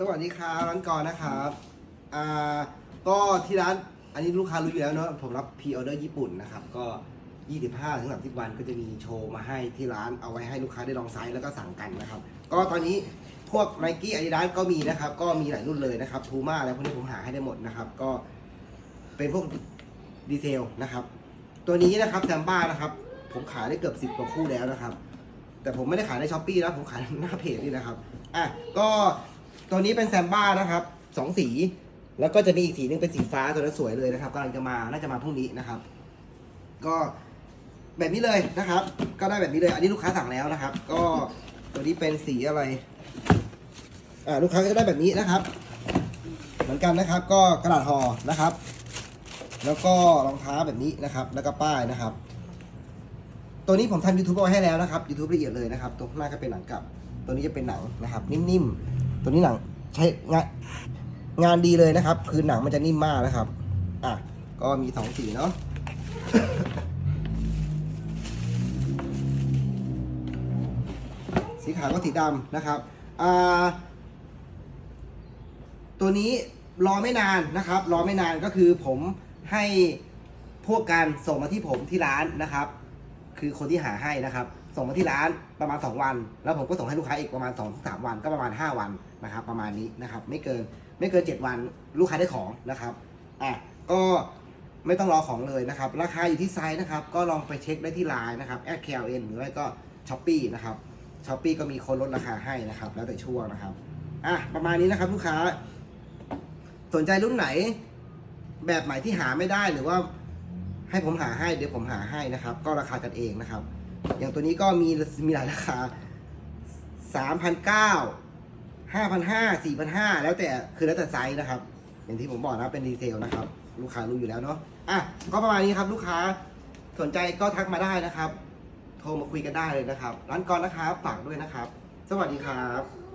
สวัสดีครับร้านกรนะครับอ่าก็ที่ร้านอันนี้ลูกค้ารู้อยู่แล้วเนอะผมรับพรีออเดอร์ญี่ปุ่นนะครับก็ 25ถึง30 วันก็จะมีโชว์มาให้ที่ร้านเอาไว้ให้ลูกค้าได้ลองไซส์แล้วก็สั่งกันนะครับ ก็ตอนนี้พวก n i กี้ Adidas ก็มีนะครับ ก็มีหลายรุ่นเลยนะครับพูมาอะไรพวกนี้ผมหาให้ได้หมดนะครับ ก็เป็นพวกดีเซลนะครับ ตัวนี้นะครับแซมบ้านะครับ ผมขายได้เกือบ 10กว่าคู่แล้วนะครับ แต่ผมไม่ได้ขายในช้อปปี้นะผมขายหน้าเพจนี่นะครับอะก็ ตัวนี้เป็นแซมบ้านะครับสองสี แล้วก็จะมีอีกสีหนึงเป็นสีฟ้าตัวนั้นสวยเลยนะครับกำลังจะมาน่าจะมาพรุ่งนี้นะครับ ก็แบบนี้เลยนะครับ ก็ได้แบบนี้เลย อันนี้ลูกค้าสั่งแล้วนะครับ ก็ตัวนี้เป็นสีอะไรอ่าลูกค้าก็จะได้แบบนี้นะครับ เหมือนกันนะครับ ก็กระดาษห่อนะครับ แล้วก็รองเท้าแบบนี้นะครับ แล้วก็ป้ายนะครับ ตัวนี้ผมทำ YouTube เอาไว้ให้แล้วนะครับ YouTube ละเอียดเลยนะครับตัวข้างหน้าก็เป็นหนังกลับ ตัวนี้จะเป็นหนังนะครับ นิ่มๆ ตัวนี้หนังใช้งานงานดีเลยนะครับ คือหนังมันจะนิ่มมากนะครับ อะ ก็มีสองสีเนาะสีขาวก็สีดำนะครับอ่าตัวนี้รอไม่นานนะครับ รอไม่นานก็คือผมให้พวกการส่งมาที่ผมที่ร้านนะครับ คือคนที่หาให้นะครับ ส่งมาที่ร้านประมาณ 2 วัน แล้วผมก็ส่งให้ลูกค้าอีกประมาณ2อสามวันก็ประมาณ 5 วันนะครับ ประมาณนี้นะครับ ไม่เกินไม่เกิน 7 วันลูกค้าได้ของนะครับอะก็ไม่ต้องรอของเลยนะครับ ราคาอยู่ที่ไซส์นะครับ ก็ลองไปเช็คได้ที่ไลน์นะครับแอด KLN หรือไม่ก็ช้อปปีนะครับช้อปปีก็มีค้ดลดราคาให้นะครับ แล้วแต่ช่วงนะครับอะประมาณนี้นะครับลูกค้า สนใจรุ่นไหน แบบใหม่ที่หาไม่ได้หรือว่า ให้ผมหาให้เดี๋ยวผมหาให้นะครับ ก็ราคากันเองนะครับ อย่างตัวนี้ก็มีมีหลายราคาสามพันเก้าห้าพันห้าสี่พันห้าแล้วแต่คือแล้วแต่ไซส์นะครับ อย่างที่ผมบอกนะเป็นดีเทลนะครับ ลูกค้ารู้อยู่แล้วเนาะอะก็ประมาณนี้ครับ ลูกค้าสนใจก็ทักมาได้นะครับ โทรมาคุยกันได้เลยนะครับ ร้านกรนะครับฝากด้วยนะครับ สวัสดีครับ